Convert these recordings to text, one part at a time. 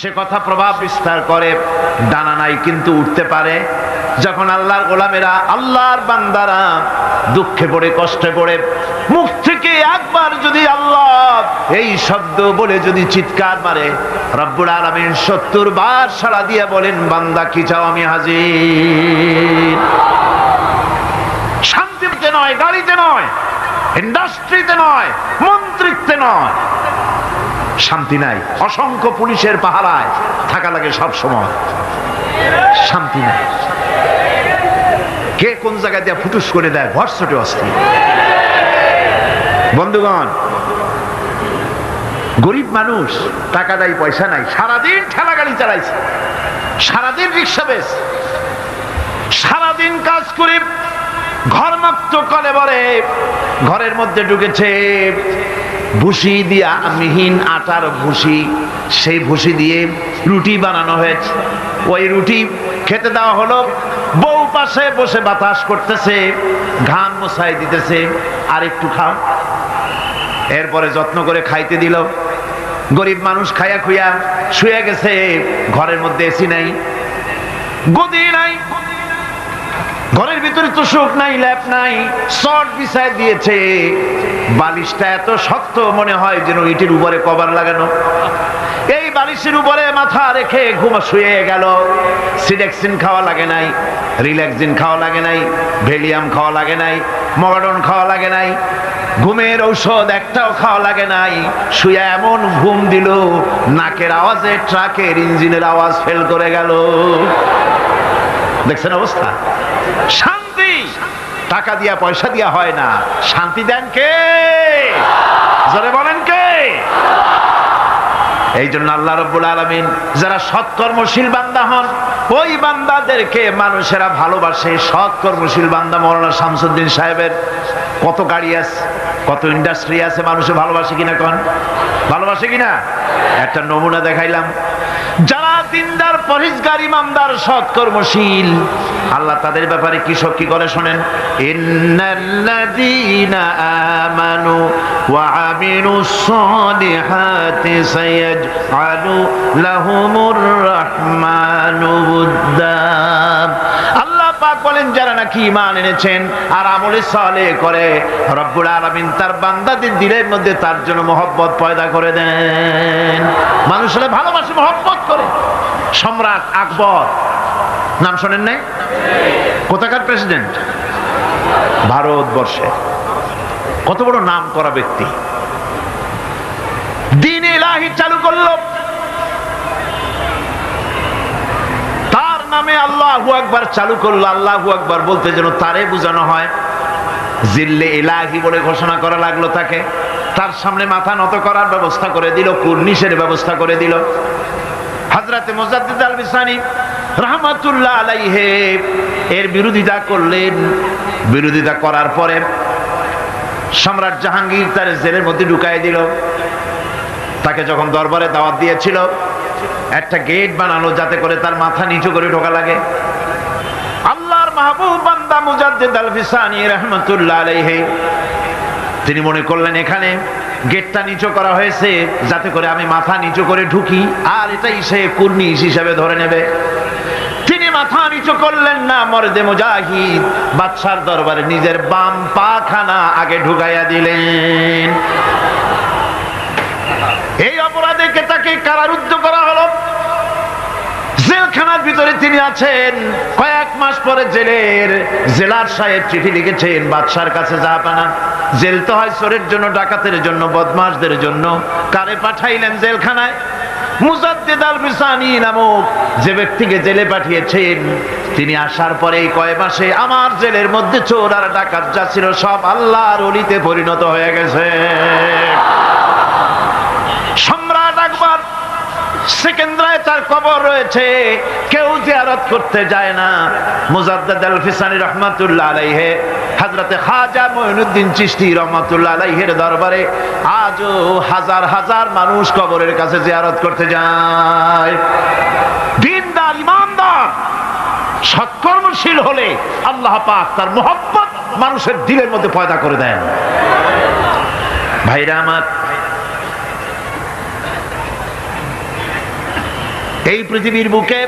সে কথা প্রভাব বিস্তার করে, ডানা নাই কিন্তু উঠতে পারে। যখন আল্লাহর গোলামেরা আল্লাহর বান্দারা দুঃখে পড়ে, কষ্টে পড়ে, মুখ থেকে একবার যদি আল্লাহ এই শব্দ বলে যদি চিৎকার মারে, রব্বুল আলমিন সত্তর বার সাড়া দিয়ে বলেন, বান্দা কি চাও আমি হাজির? শান্তিতে নয়, গাড়িতে নয়, ইন্ডাস্ট্রিতে নয় মন্ত্রিত্বে নয় শান্তি নাই। অসংখ্য পুলিশের পাহারায় থাকা লাগে সব সময়। শান্তি নাই। কে কোন জায়গায় দিয়ে ফুটুস করে দেয়? ভরসটে অস্থির। বন্ধুগণ, গরিব মানুষ টাকা দেয়, পয়সা নাই। সারাদিন ঠেলা গাড়ি চালাইছে। সারাদিন রিক্সা বেশ সারাদিন কাজ করে ঘর মুক্ত করে বলে ঘরের মধ্যে ঢুকেছে ভুসি দিয়া মিহিন আটার ভুসি, সেই ভুসি দিয়ে রুটি বানানো হয়েছে। ওই রুটি খেতে দেওয়া হলো, বউ পাশে বসে বাতাস করতেছে, ঘাম মশাই দিতেছে, আর একটু খাও। এরপরে যত্ন করে খাইতে দিল। গরিব মানুষ খাইয়া খুইয়া শুয়ে গেছে, ঘরের মধ্যে এসি নাই। গদি নাই। ঘরের ভিতরে তো সুখ নাই ল্যাপ নাই। শর্ট বিছায় দিয়েছে। বালিশটা এত শক্ত মনে হয় যেন ইটের উপরে কভার লাগানো। এই বালিশের উপরে মাথা রেখে ঘুমা শুয়ে গেল। সিডেক্সিন খাওয়া লাগে নাই, রিল্যাক্সিন খাওয়া লাগে নাই, ভেলিয়াম খাওয়া লাগে নাই, মগাডন খাওয়া লাগে নাই, ঘুমের ঔষধ একটাও খাওয়া লাগে নাই। শুয়ে এমন ঘুম দিল, নাকের আওয়াজে ট্রাকের ইঞ্জিনের আওয়াজ ফেল করে গেল। দেখছেন অবস্থা? শান্তি। টাকা দিয়া, পয়সা দিয়া হয় না। শান্তি দেন কে? জোরে বলেন কে? এই জন্য আল্লাহ রব্বুল আলমিন, যারা সৎকর্মশীল বান্দা হন, ওই বান্দাদেরকে মানুষেরা ভালোবাসে। সৎকর্মশীল বান্দা মৌলানা শামসুদ্দিন সাহেবের। কত গাড়ি আছে, কত ইন্ডাস্ট্রি আছে, মানুষে ভালোবাসে কিনা কন? ভালোবাসে কিনা? একটা নমুনা দেখাইলাম। যারা দিনদার পরিষ্কার ইমানদার সৎকর্মশীল আল্লাহ তাদের ব্যাপারে কি সব কি করে শোনেন? ইন্নাল্লাযীনা ওয়া আমিলুস সালিহাতি সায়াজআলু লাহুমুর রাহমানু আল্লাহ পাক বলেন, যারা নাকি ঈমান এনেছেন আর আমলে সালে করে, রব্বুল আলামিন তার বান্দাদের দিলের মধ্যে তার জন্য মহব্বত পয়দা করে দেন। মানুষেরা ভালোবাসে, মহব্বত করে। সম্রাট আকবর নাম শোনেন নাই? কোথাকার প্রেসিডেন্ট ভারতবর্ষে। কত বড় নাম করা ব্যক্তি। দিন ইলাহি চালু করল। তার নামে আল্লাহু আকবার চালু করল। আল্লাহু আকবার বলতে যেন তারে বোঝানো হয়। জিল্লে ইলাহি বলে ঘোষণা করা লাগল তাকে। তার সামনে মাথা নত করার ব্যবস্থা করে দিল, কুর্নিশের ব্যবস্থা করে দিল। হজরতে মোজাদ্দিদ আল বিসানি রহমাতুল্লাহ আলাইহে। এর বিরোধিতা করলেন। বিরোধিতা করার পরে সম্রাট জাহাঙ্গীর তার জেলের মধ্যে ঢুকাই দিল। তাকে যখন দরবারে দাওয়াত দিয়েছিল, একটা গেট বানালো যাতে করে তার মাথা নিচু করে ঢোকা লাগে। আল্লাহর মাহবুব বান্দা মুজাদ্দিদ আল ফিসানি রহমাতুল্লাহ আলাইহি, তিনি মনে করলেন, এখানে গেটটা নিচু করা হয়েছে, যাতে করে আমি মাথা নিচু করে ঢুকি, আর এটাই সে কুর্নিশ হিসাবে ধরে নেবে। মাথা নিচু করলেন না মরদে মুজাহিদ। বাদশার দরবারে নিজের বাম পাখানা আগে ঢুকাইয়া দিলেন। এই অপরাধীকে তাকে কারারুদ্ধ করা হলো? জেলখানার ভিতরে তিনি আছেন। কয়েক মাস পরে জেলের জেলার সাহেব চিঠি লিখেছেন, বাদশার কাছে যা পানা। জেল তো হয় চোরের জন্য, ডাকাতের জন্য বদমাসদের জন্য। কারে পাঠাইলেন জেলখানায়? নামক যে ব্যক্তিকে জেলে পাঠিয়েছেন, তিনি আসার পরে কয়ে কয় মাসে আমার জেলের মধ্যে চোর আর ডাকাত যা ছিল সব আল্লাহর অলিতে পরিণত হয়ে গেছে। সম্রাট আকবর সেকেন্দ্রায় তার কবর রয়েছে। কেউ জিয়ারত করতে যায় না। মুজাদ্দাদ আল ফিসানি রহমাতুল্লাহ আলাইহে, হযরতে খাজা মঈনুদ্দিন চিশতি রহমাতুল্লাহ আলাইহের দরবারে আজও হাজার হাজার মানুষ কবরের কাছে জিয়ারত করতে যায়। দিনদার, ইমানদার, সৎকর্মশীল হলে আল্লাহ পাক তার মোহাম্মত মানুষের দিলের মধ্যে পয়দা করে দেন। ভাইরা আমার এই পৃথিবীর বুকে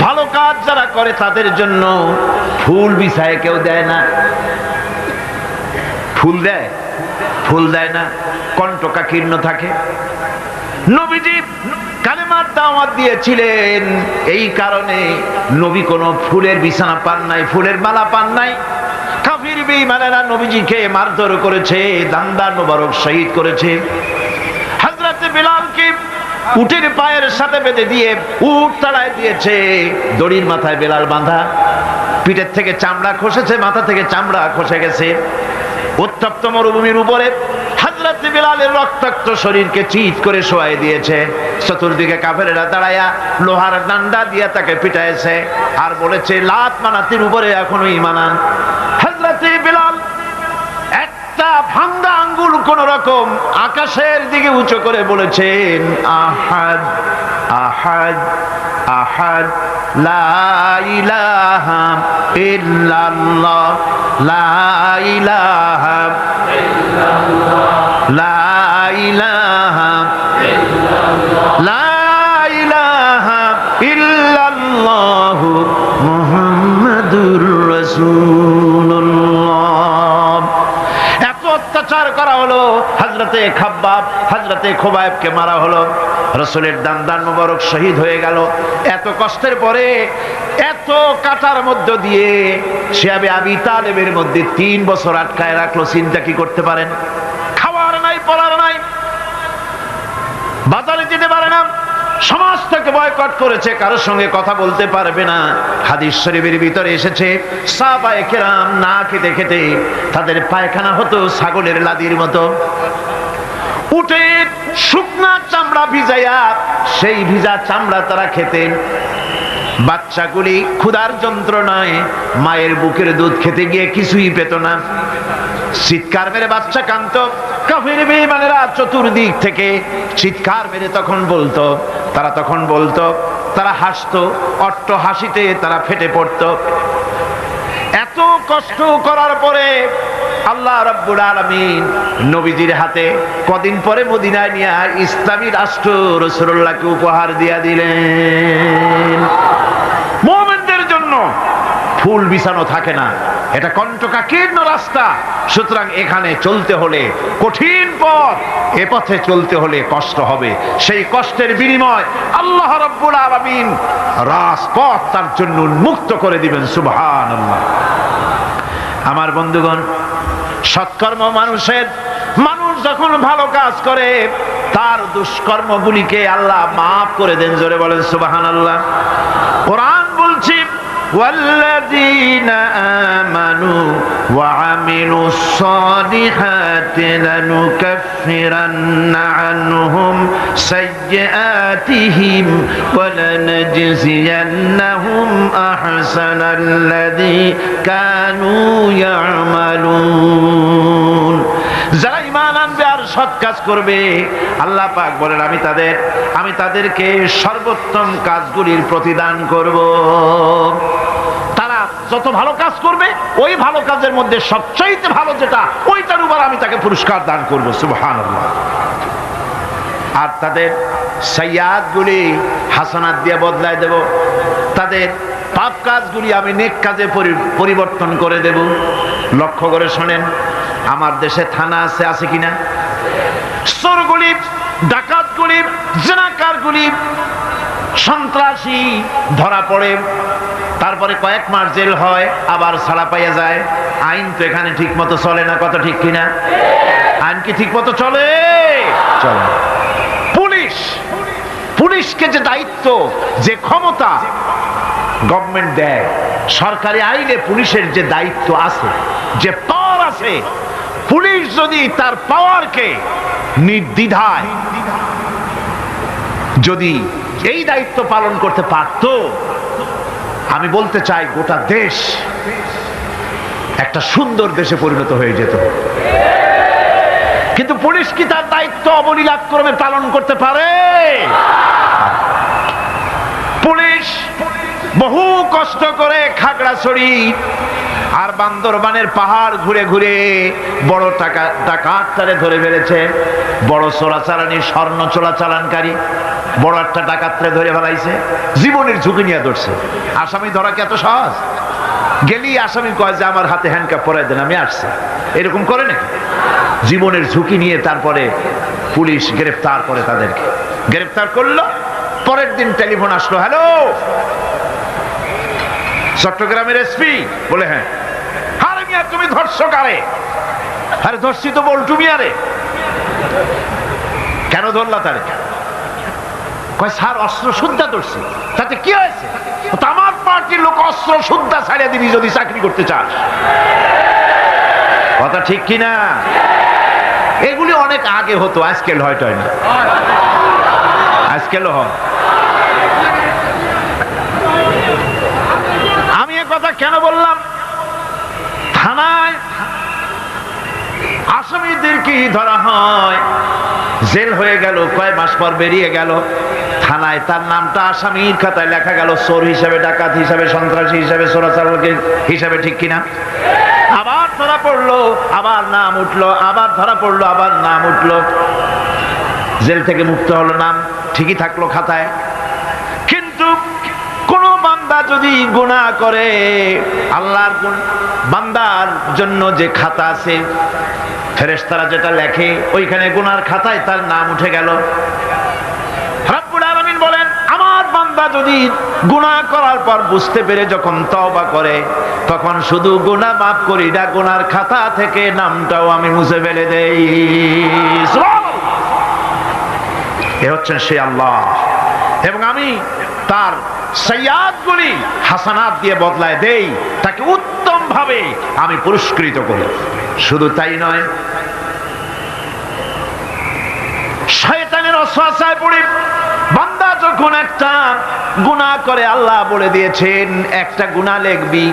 ভালো কাজ যারা করে তাদের জন্য ফুল বিছায় কেউ দেয় না। ফুল দেয়? ফুল দেয় না। কণ্ঠকা কীর্ণ থাকে। নবীজি কালেমার দাওয়াত দিয়েছিলেন। এই কারণে নবী কোনো ফুলের বিছানা পান নাই, ফুলের মালা পান নাই। কাফির বেঈমানেরা নবীজিকে মারধর করেছে দান্দার মোবারক শহীদ করেছে। হযরত বিলালকে উটের পায়ের সাথে বেঁধে দিয়ে উট তাড়ায় দিয়েছে। দড়ির মাথায় বেলাল বাঁধা। পিঠের থেকে চামড়া খসেছে, মাথা থেকে চামড়া খসে গেছে। উত্তপ্ত মরুভূমির উপরে শরীরকে করে দিয়েছে। চতুর্দিকে লোহার দিয়ে তাকে আর বলেছে উপরে এখনও একটা ভাঙ্গা আঙ্গুল কোন রকম আকাশের দিকে উঁচু করে বলেছেন, আহাদ আহাদ আহাদ, লা ইলাহা ইল্লাল্লাহ, লা ইলাহা লা ইলাহা লা ইলাহা ইল্লাল্লাহু অত্যাচার করা হলো। হাজরতে খাব্বাব হাজরতে খোবাইবকে মারা হলো। রসুলের দান দান মোবারক শহীদ হয়ে গেল। এত কষ্টের পরে, এত কাটার মধ্য দিয়ে শিয়াবে আবি তালেবের মধ্যে তিন বছর আটকায় রাখল। চিন্তা কি করতে পারেন? খাওয়ার নাই, পড়ার নাই। বাজারে যেতে পারে না। সমাজ থেকে বয়কট করেছে, কারোর সঙ্গে কথা বলতে পারবে না। হাদিস শরীফের ভিতরে এসেছে, সাহাবায়ে কেরাম না খেতে খেতে তাদের পায়খানা হতো ছাগলের লাদির মতো। উটের শুকনা চামড়া ভিজাইয়া, সেই ভিজা চামড়া তারা খেতেন। বাচ্চাগুলি ক্ষুধার যন্ত্রণায় মায়ের বুকের দুধ খেতে গিয়ে কিছুই পেত না। চিৎকার মেরে বাচ্চা কান্ত কাফির বেঈমানেরা চতুর্দিক থেকে চিৎকার মেরে তখন বলতো, তারা তখন বলতো, তারা হাসতো, অট্ট হাসিতে তারা ফেটে পড়তো। এত কষ্ট করার পরে আল্লাহ রাব্বুল আলামিন নবীজির হাতে কদিন পরে মদিনায় নিয়ে ইসলামী রাষ্ট্র রসুল্লাহকে উপহার দিয়া দিলেন। মুমিনদের জন্য ফুল বিছানো থাকে না। এটা কণ্ঠকাকীর্ণ রাস্তা। সুতরাং এখানে চলতে হলে কঠিন পথ, এ পথে চলতে হলে কষ্ট হবে। সেই কষ্টের বিনিময় আল্লাহ রব্বুল আলামিন রাজপথ তার জন্য উন্মুক্ত করে দিবেন, সুবহানাল্লাহ। আমার বন্ধুগণ, সৎকর্ম মানুষের, মানুষ যখন ভালো কাজ করে, তার দুষ্কর্মগুলিকে আল্লাহ মাফ করে দেন, জোরে বলেন সুবাহান আল্লাহ কোরআন والذين آمنوا وعملوا الصالحات لنكفرن عنهم سيئاتهم ولنجزينهم أحسن الذي كانوا يعملون. আর সৎ কাজ করবে। আল্লাহ পাক বলেন, আমি তাদের, আমি তাদেরকে সর্বোত্তম কাজগুলির প্রতিদান করব। তারা যত ভালো কাজ করবে, ওই ভালো কাজের মধ্যে সবচাইতে ভালো যেটা, ওইটার উপর আমি তাকে পুরস্কার দান করব। সুবহানাল্লাহ। আর তাদের সৈয়াদগুলি হাসানাত দিয়ে বদলায় দেব। তাদের পাপ কাজগুলি আমি নেক কাজে পরিবর্তন করে দেব। লক্ষ্য করে শোনেন আমার দেশে থানা আছে আছে কিনা? চোরগুলি ডাকাতগুলি জেনাকারগুলি সন্ত্রাসী ধরা পড়ে তারপরে কয়েক মাস জেল হয় আবার ছাড়া পাইয়া যায়। আইন তো এখানে ঠিক মতো চলে না কত ঠিক কিনা? আইন কি ঠিক মতো চলে? চলে। পুলিশ পুলিশকে যে দায়িত্ব যে ক্ষমতা গভর্নমেন্ট দেয় সরকারি আইনে পুলিশের যে দায়িত্ব আছে যে আছে। পুলিশ যদি তার পাওয়ারকে নির্দ্বিধায় যদি এই দায়িত্ব পালন করতে পারত, আমি বলতে চাই গোটা দেশ একটা সুন্দর দেশে পরিণত হয়ে যেত। কিন্তু পুলিশ কি তার দায়িত্ব অবলীলাক্রমে পালন করতে পারে? পুলিশ বহু কষ্ট করে খাগড়াছড়ি আর বান্দরবানের পাহাড় ঘুরে ঘুরে বড় টাকা ডাকাত তারে ধরে ফেলেছে। বড় চোরাচালানি, স্বর্ণ চোরাচালানকারী, বড় একটা ডাকাতরে ধরে ফেলাইছে। জীবনের ঝুঁকি নিয়ে ধরছে। আসামি ধরা কি এত সহজ? গেলি আসামি কয় যে, আমার হাতে হ্যান্ডকাপ পরাই দেন, আমি আসছি। এরকম করে নাকি? জীবনের ঝুঁকি নিয়ে তারপরে পুলিশ গ্রেফতার করে তাদেরকে। গ্রেফতার করল, পরের দিন টেলিফোন আসলো, হ্যালো? চট্টগ্রামের এসপি বলে হ্যাঁ। মিয়া তুমি আরে বলটু মিয়ারে। কেন ধরলা তারে? স্যার অস্ত্র শুদ্ধা ধরছি। তাতে কি হয়েছে? পার্টির লোক অস্ত্র শুদ্ধা ছাড়িয়ে দিবি যদি চাকরি করতে চাস। কথা ঠিক এগুলি অনেক আগে হতো আজকাল হয় না। আজকালও আমি এ কথা কেন বললাম? থানায় আসামিদেরকে ধরা হয়? জেল হয়ে গেল, কয় মাস পর বেরিয়ে গেল। থানায় তার নামটা আসামির খাতায় লেখা গেল, চোর হিসাবে, ডাকাত হিসাবে, সন্ত্রাসী হিসাবে চোরাচারকে হিসাবে, ঠিক কিনা? আবার ধরা পড়ল, আবার নাম উঠল, আবার ধরা পড়ল, আবার নাম উঠল। জেল থেকে মুক্ত হলো নাম, ঠিকই থাকল খাতায়। যদি গুনাহ করে, আল্লাহর বান্দার জন্য যে খাতা আছে, ফেরেশতারা যেটা লেখে, ওইখানে গুনার খাতায় তার নাম উঠে গেল। যদি গুনাহ করার পর বুঝতে পেরে যখন করে, তখন শুধু গুনাহ মাফ করি গুনার খাতা থেকে নামটাও আমি মুছে ফেলে দেই। এ হচ্ছেন সে আল্লাহ। এবং আমি তার সৈয়াদগুলি হাসানাত দিয়ে বদলায় দেই, তাকে উত্তম ভাবে আমি পুরস্কৃত করি। শুধু তাই নয়, শয়তানের অশ্বাসায় পড়ে বান্দা যখন একটা গুণা করে, আল্লাহ বলে দিয়েছেন, একটা গুণা লিখবি